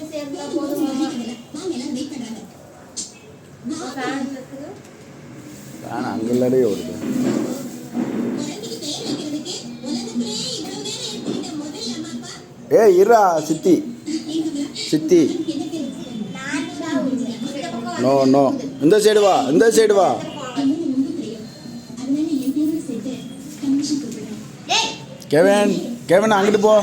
போய் சேர்ந்தா போதும். வேணாம் அங்கே இல்லாடே வருது ஏ இருடா சித்தி. சித்தி. நோ நோ இந்த சைடு வா இந்த சைடு வா. கெவன் கெவன் அங்கிட்டு போ.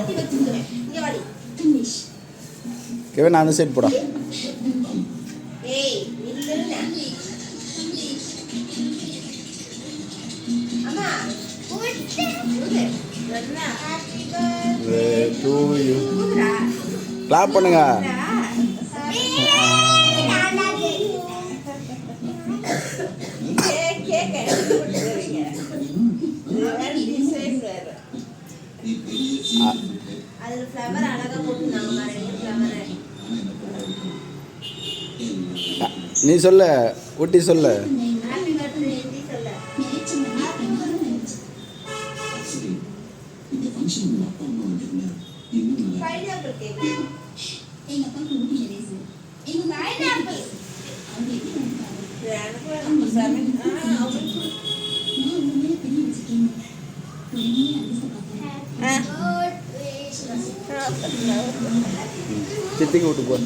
எடுத்து கொடுத்துருவீங்க. இது வேற design வேற. ஆ, அதுல flower அழகா போட்டுருந்தாங்க பாரு, ரெண்டு flower. நீ சொல்ல ஊட்டி சொல்ல. சித்திக்கு விட்டு போ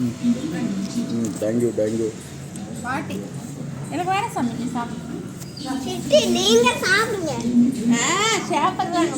ம் தேங்க்யூ தேங்க்யூ பாட்டி எனக்கு வேற சொன்னீங்க சாப்பிட்டு நீங்க சாப்பிடுங்க. ஆ, சாப்பிடுறாங்க,